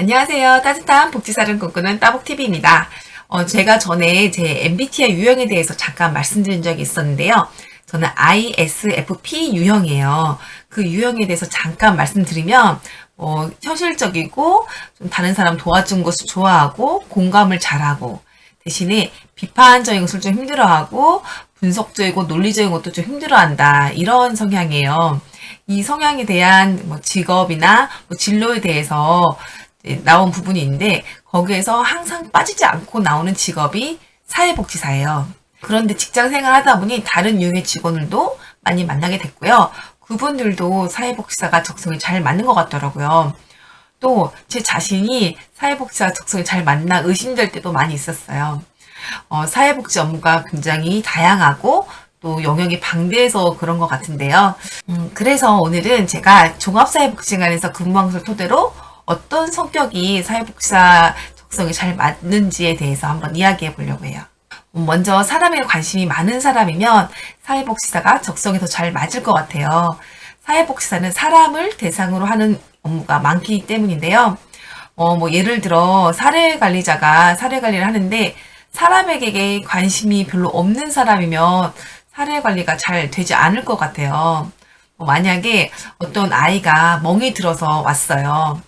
안녕하세요. 따뜻한 복지사를 꿈꾸는 따복TV입니다. 어, 제가 전에 제 MBTI 유형에 대해서 잠깐 말씀드린 적이 있었는데요. 저는 ISFP 유형이에요. 그 유형에 대해서 잠깐 말씀드리면, 어, 현실적이고, 좀 다른 사람 도와준 것을 좋아하고, 공감을 잘하고, 대신에 비판적인 것을 좀 힘들어하고, 분석적이고 논리적인 것도 좀 힘들어한다. 이런 성향이에요. 이 성향에 대한 뭐 직업이나 뭐 진로에 대해서 나온 부분이 있는데 거기에서 항상 빠지지 않고 나오는 직업이 사회복지사예요. 그런데 직장 생활 하다 보니 다른 유형의 직원들도 많이 만나게 됐고요. 그분들도 사회복지사가 적성에 잘 맞는 것 같더라고요. 또 제 자신이 사회복지사 적성에 잘 맞나 의심될 때도 많이 있었어요. 어, 사회복지 업무가 굉장히 다양하고 또 영역이 방대해서 그런 것 같은데요. 음, 그래서 오늘은 제가 종합사회복지관에서 근무한 것을 토대로 어떤 성격이 사회복지사 적성에 잘 맞는지에 대해서 한번 이야기해 보려고 해요. 음, 먼저 사람에 관심이 많은 사람이면 사회복지사가 적성에 더 잘 맞을 것 같아요. 사회복지사는 사람을 대상으로 하는 업무가 많기 때문인데요. 어, 뭐, 예를 들어, 사례 관리자가 사례 관리를 하는데, 사람에게 관심이 별로 없는 사람이면 사례 관리가 잘 되지 않을 것 같아요. 뭐 만약에 어떤 아이가 멍이 들어서 왔어요.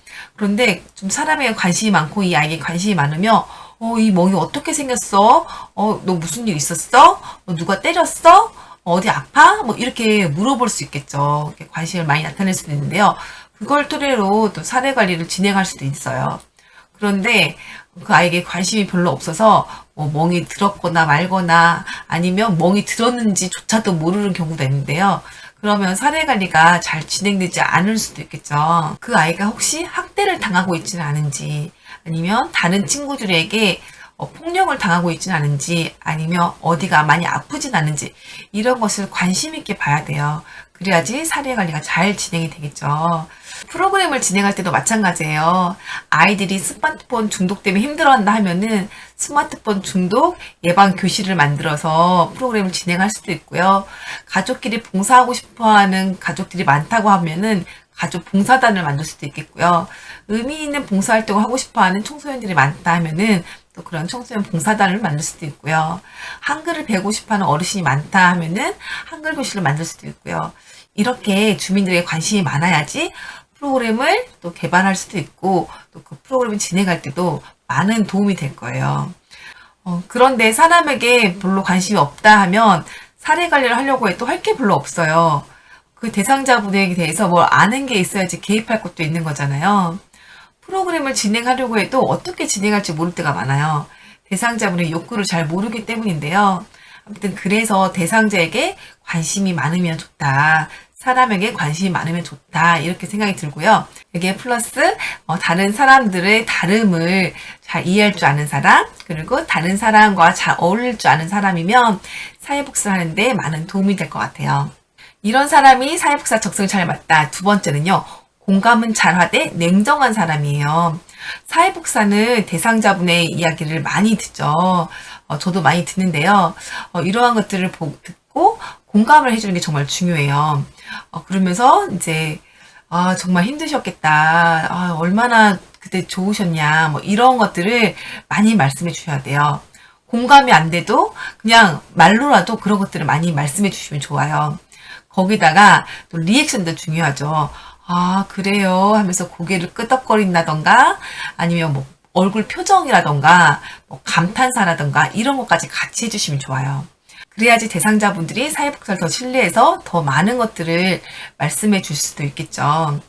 그런데 좀 사람에게 관심이 많고 이 아이에게 관심이 많으면 어, 이 멍이 어떻게 생겼어? 어, 너 무슨 일 있었어? 어, 누가 때렸어? 어디 아파? 뭐 이렇게 물어볼 수 있겠죠. 관심을 많이 나타낼 수도 있는데요. 그걸 토대로 또 사례 관리를 진행할 수도 있어요. 그런데 그 아이에게 관심이 별로 없어서 뭐 멍이 들었거나 말거나 아니면 멍이 들었는지조차도 모르는 경우도 있는데요. 그러면 사례 관리가 잘 진행되지 않을 수도 있겠죠. 그 아이가 혹시 학대를 당하고 있지는 않은지 아니면 다른 친구들에게 어, 폭력을 당하고 있지는 않은지 아니면 어디가 많이 아프진 않은지 이런 것을 관심 있게 봐야 돼요. 그래야지 사례 관리가 잘 진행이 되겠죠. 프로그램을 진행할 때도 마찬가지예요. 아이들이 스마트폰 중독 때문에 힘들어한다 하면은 스마트폰 중독 예방 교실을 만들어서 프로그램을 진행할 수도 있고요. 가족끼리 봉사하고 싶어 하는 가족들이 많다고 하면은 가족 봉사단을 만들 수도 있겠고요. 의미 있는 봉사활동을 하고 싶어 하는 청소년들이 많다 하면은 또 그런 청소년 봉사단을 만들 수도 있고요. 한글을 배우고 싶어 하는 어르신이 많다 하면은 한글 교실을 만들 수도 있고요. 이렇게 주민들에게 관심이 많아야지 프로그램을 또 개발할 수도 있고 또 그 프로그램을 진행할 때도 많은 도움이 될 거예요. 어, 그런데 사람에게 별로 관심이 없다 하면 사례 관리를 하려고 해도 할 게 별로 없어요. 그 대상자분에게 대해서 뭘 아는 게 있어야지 개입할 것도 있는 거잖아요. 프로그램을 진행하려고 해도 어떻게 진행할지 모를 때가 많아요. 대상자분의 욕구를 잘 모르기 때문인데요. 아무튼 그래서 대상자에게 관심이 많으면 좋다. 사람에게 관심이 많으면 좋다. 이렇게 생각이 들고요. 여기에 플러스 어, 다른 사람들의 다름을 잘 이해할 줄 아는 사람, 그리고 다른 사람과 잘 어울릴 줄 아는 사람이면 사회복지를 하는데 많은 도움이 될 것 같아요. 이런 사람이 사회복사 적성이 잘 맞다. 두 번째는요. 공감은 잘하되 냉정한 사람이에요. 사회복사는 대상자분의 이야기를 많이 듣죠. 어, 저도 많이 듣는데요. 어, 이러한 것들을 보, 듣고 공감을 해주는 게 정말 중요해요. 어, 그러면서 이제 아 정말 힘드셨겠다. 아, 얼마나 그때 좋으셨냐. 뭐 이런 것들을 많이 말씀해 주셔야 돼요. 공감이 안 돼도 그냥 말로라도 그런 것들을 많이 말씀해 주시면 좋아요. 거기다가 또 리액션도 중요하죠. 아, 그래요. 하면서 고개를 끄덕거린다던가 아니면 뭐 얼굴 표정이라던가 뭐 감탄사라던가 이런 것까지 같이 해주시면 좋아요. 그래야지 대상자분들이 사회복지를 더 신뢰해서 더 많은 것들을 말씀해 줄 수도 있겠죠.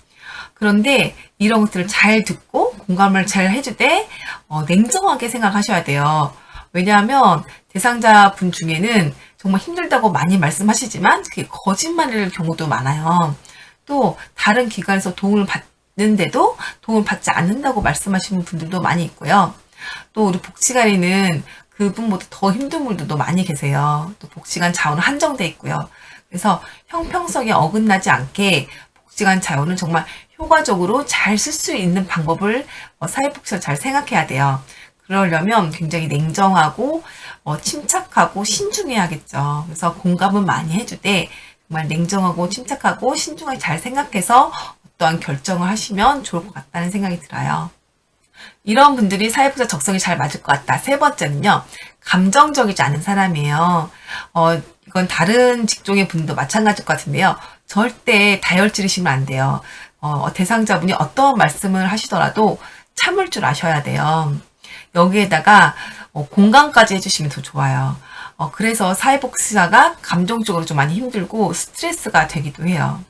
그런데 이런 것들을 잘 듣고 공감을 잘 해주되 어, 냉정하게 생각하셔야 돼요. 왜냐하면 대상자분 중에는 정말 힘들다고 많이 말씀하시지만 그게 거짓말일 경우도 많아요. 또 다른 기관에서 도움을 받는데도 도움을 받지 않는다고 말씀하시는 분들도 많이 있고요. 또 우리 복지관에는 그분보다 더 힘든 분들도 많이 계세요. 또 복지관 자원은 한정돼 있고요. 그래서 형평성에 어긋나지 않게 복지관 자원을 정말 효과적으로 잘 쓸 수 있는 방법을 어, 사회복지를 잘 생각해야 돼요. 그러려면 굉장히 냉정하고 어, 침착하고 신중해야겠죠. 그래서 공감은 많이 해주되 정말 냉정하고 침착하고 신중하게 잘 생각해서 어떠한 결정을 하시면 좋을 것 같다는 생각이 들어요. 이런 분들이 사회복지사 적성이 잘 맞을 것 같다. 세 번째는요, 감정적이지 않은 사람이에요. 어, 이건 다른 직종의 분도 마찬가지일 것 같은데요. 절대 다혈질이시면 안 돼요. 어, 대상자분이 어떤 말씀을 하시더라도 참을 줄 아셔야 돼요. 여기에다가 어, 공감까지 해주시면 더 좋아요. 어, 그래서 사회복지사가 감정적으로 좀 많이 힘들고 스트레스가 되기도 해요.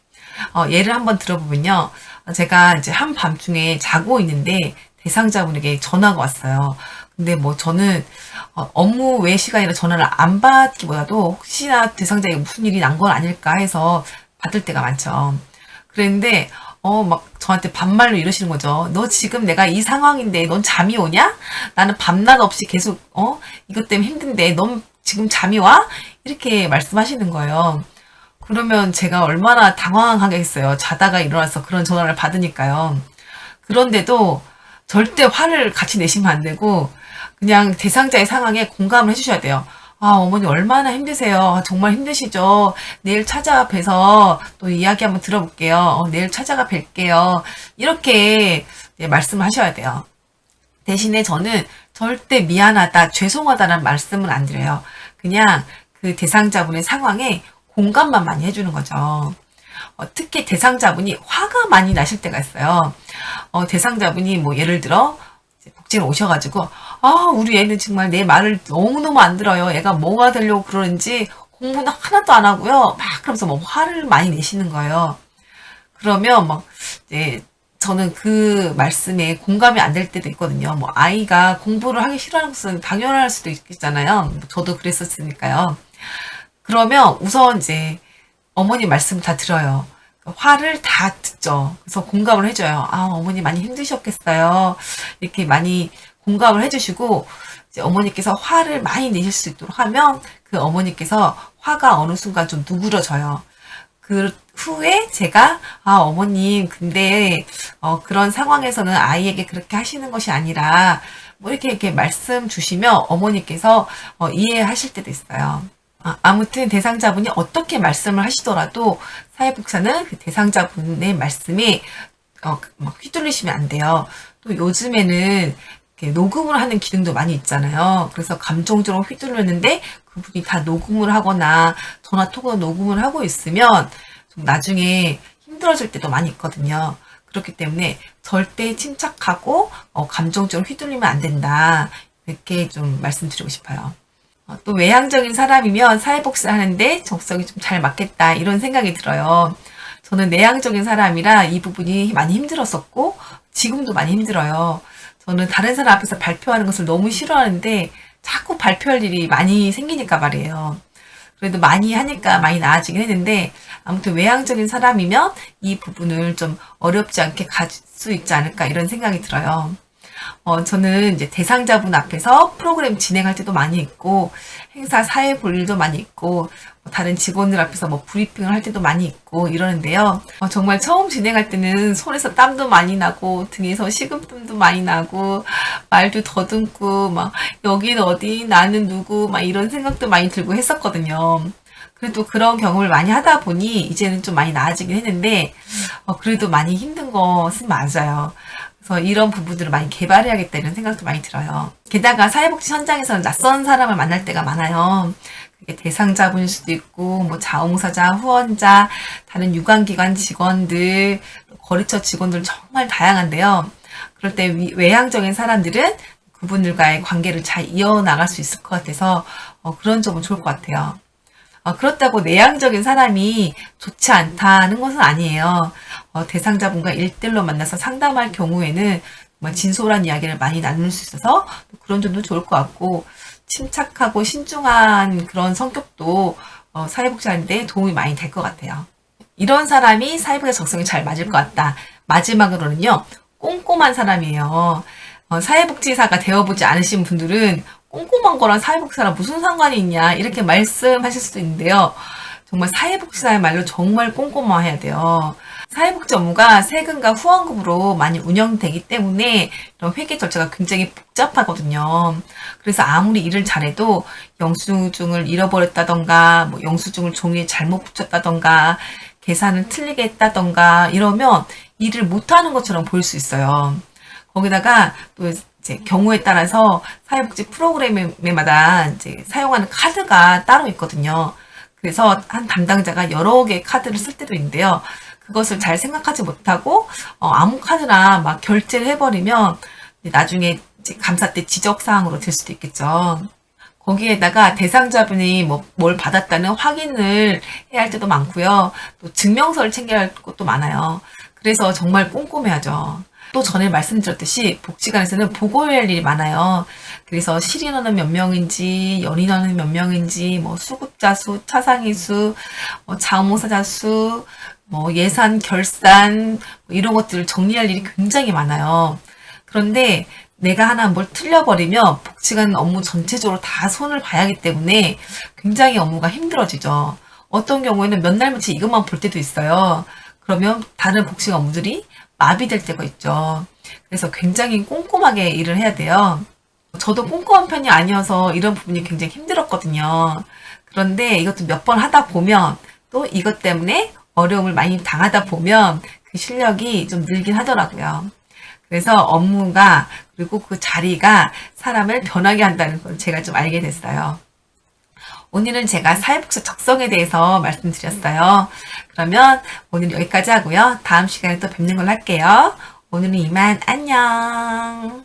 어, 예를 한번 들어보면요. 제가 이제 한밤 중에 자고 있는데 대상자분에게 전화가 왔어요. 근데 뭐 저는 어, 업무 외 시간이라 전화를 안 받기보다도 혹시나 대상자에게 무슨 일이 난 건 아닐까 해서 받을 때가 많죠. 그랬는데 어, 막 저한테 반말로 이러시는 거죠. 너 지금 내가 이 상황인데 넌 잠이 오냐? 나는 밤낮 없이 계속, 어? 이것 때문에 힘든데 넌 지금 잠이 와? 이렇게 말씀하시는 거예요. 그러면 제가 얼마나 당황하겠어요. 자다가 일어나서 그런 전화를 받으니까요. 그런데도 절대 화를 같이 내시면 안 되고, 그냥 대상자의 상황에 공감을 해주셔야 돼요. 아, 어머니 얼마나 힘드세요. 정말 힘드시죠. 내일 찾아뵈서 또 이야기 한번 들어볼게요. 어, 내일 찾아가 뵐게요. 이렇게 네, 말씀을 하셔야 돼요. 대신에 저는 절대 미안하다, 죄송하다는 말씀은 안 드려요. 그냥 그 대상자분의 상황에 공감만 많이 해주는 거죠. 어, 특히 대상자분이 화가 많이 나실 때가 있어요. 어, 대상자분이 뭐 예를 들어 복지를 오셔가지고 아 우리 애는 정말 내 말을 너무너무 안 들어요. 애가 뭐가 되려고 그러는지 공부는 하나도 안 하고요. 막 그러면서 뭐 화를 많이 내시는 거예요. 그러면 막 이제 저는 그 말씀에 공감이 안 될 때도 있거든요. 뭐 아이가 공부를 하기 싫어하는 것은 당연할 수도 있겠잖아요. 뭐 저도 그랬었으니까요. 그러면 우선 이제 어머니 말씀 다 들어요. 화를 다 듣죠. 그래서 공감을 해줘요. 아, 어머니 많이 힘드셨겠어요. 이렇게 많이 공감을 해주시고, 어머니께서 화를 많이 내실 수 있도록 하면 그 어머니께서 화가 어느 순간 좀 누그러져요. 그 후에 제가 아 어머님 근데 어, 그런 상황에서는 아이에게 그렇게 하시는 것이 아니라 뭐 이렇게 이렇게 말씀 주시면 어머니께서 어, 이해하실 때도 있어요. 아, 무튼 대상자분이 어떻게 말씀을 하시더라도 사회복사는 그 대상자분의 말씀에 어, 막 휘둘리시면 안 돼요. 또 요즘에는 녹음을 하는 기능도 많이 있잖아요. 그래서 감정적으로 휘둘렸는데 그분이 다 녹음을 하거나 전화 통화 녹음을 하고 있으면 좀 나중에 힘들어질 때도 많이 있거든요. 그렇기 때문에 절대 침착하고 어, 감정적으로 휘둘리면 안 된다. 이렇게 좀 말씀드리고 싶어요. 어, 또 외향적인 사람이면 사회복지를 하는데 적성이 좀 잘 맞겠다 이런 생각이 들어요. 저는 내향적인 사람이라 이 부분이 많이 힘들었었고 지금도 많이 힘들어요. 저는 다른 사람 앞에서 발표하는 것을 너무 싫어하는데 자꾸 발표할 일이 많이 생기니까 말이에요. 그래도 많이 하니까 많이 나아지긴 했는데 아무튼 외향적인 사람이면 이 부분을 좀 어렵지 않게 갈수 있지 않을까 이런 생각이 들어요. 어, 저는 이제 대상자분 앞에서 프로그램 진행할 때도 많이 있고, 행사 사회 볼 일도 많이 있고, 뭐 다른 직원들 앞에서 뭐 브리핑을 할 때도 많이 있고 이러는데요. 어, 정말 처음 진행할 때는 손에서 땀도 많이 나고, 등에서 식은땀도 많이 나고, 말도 더듬고, 막, 여긴 어디, 나는 누구, 막 이런 생각도 많이 들고 했었거든요. 그래도 그런 경험을 많이 하다 보니 이제는 좀 많이 나아지긴 했는데, 어, 그래도 많이 힘든 것은 맞아요. 그래서 이런 부분들을 많이 개발해야겠다 이런 생각도 많이 들어요. 게다가 사회복지 현장에서는 낯선 사람을 만날 때가 많아요. 그게 대상자분일 수도 있고, 뭐 자원사자, 후원자, 다른 유관기관 직원들, 거래처 직원들 정말 다양한데요. 그럴 때 외향적인 사람들은 그분들과의 관계를 잘 이어나갈 수 있을 것 같아서 어, 그런 점은 좋을 것 같아요. 어, 그렇다고 내향적인 사람이 좋지 않다는 것은 아니에요. 어, 대상자분과 일대일로 만나서 상담할 경우에는 정말 진솔한 이야기를 많이 나눌 수 있어서 그런 점도 좋을 것 같고 침착하고 신중한 그런 성격도 어, 사회복지하는데 도움이 많이 될 것 같아요. 이런 사람이 사회복지 적성이 잘 맞을 것 같다. 마지막으로는요, 꼼꼼한 사람이에요. 어, 사회복지사가 되어보지 않으신 분들은 꼼꼼한 거랑 사회복지사랑 무슨 상관이 있냐 이렇게 말씀하실 수도 있는데요. 정말 사회복지사의 말로 정말 꼼꼼해야 돼요. 사회복지 업무가 세금과 후원금으로 많이 운영되기 때문에 이런 회계 절차가 굉장히 복잡하거든요. 그래서 아무리 일을 잘해도 영수증을 잃어버렸다던가, 뭐 영수증을 종이에 잘못 붙였다던가, 계산을 틀리게 했다던가 이러면 일을 못하는 것처럼 보일 수 있어요. 거기다가 또 이제 경우에 따라서 사회복지 프로그램마다 이제 사용하는 카드가 따로 있거든요. 그래서 한 담당자가 여러 개의 카드를 쓸 때도 있는데요. 그것을 잘 생각하지 못하고 어, 아무 카드나 막 결제를 해버리면 나중에 감사 때 지적 사항으로 될 수도 있겠죠. 거기에다가 대상자분이 뭐 뭘 받았다는 확인을 해야 할 때도 많고요. 또 증명서를 챙겨야 할 것도 많아요. 그래서 정말 꼼꼼해야죠. 또 전에 말씀드렸듯이 복지관에서는 보고해야 할 일이 많아요. 그래서 실인원은 몇 명인지, 연인원은 몇 명인지, 뭐 수급자 수, 차상위 수, 뭐 자원봉사자 수, 뭐 예산 결산 뭐 이런 것들을 정리할 일이 굉장히 많아요. 그런데 내가 하나 뭘 틀려버리면 복지관 업무 전체적으로 다 손을 봐야 하기 때문에 굉장히 업무가 힘들어지죠. 어떤 경우에는 몇 날 며칠 이것만 볼 때도 있어요. 그러면 다른 복지관 업무들이 마비될 때가 있죠. 그래서 굉장히 꼼꼼하게 일을 해야 돼요. 저도 꼼꼼한 편이 아니어서 이런 부분이 굉장히 힘들었거든요. 그런데 이것도 몇 번 하다 보면 또 이것 때문에 어려움을 많이 당하다 보면 그 실력이 좀 늘긴 하더라고요. 그래서 업무가 그리고 그 자리가 사람을 변하게 한다는 걸 제가 좀 알게 됐어요. 오늘은 제가 사회복지 적성에 대해서 말씀드렸어요. 그러면 오늘 여기까지 하고요. 다음 시간에 또 뵙는 걸로 할게요. 오늘은 이만 안녕.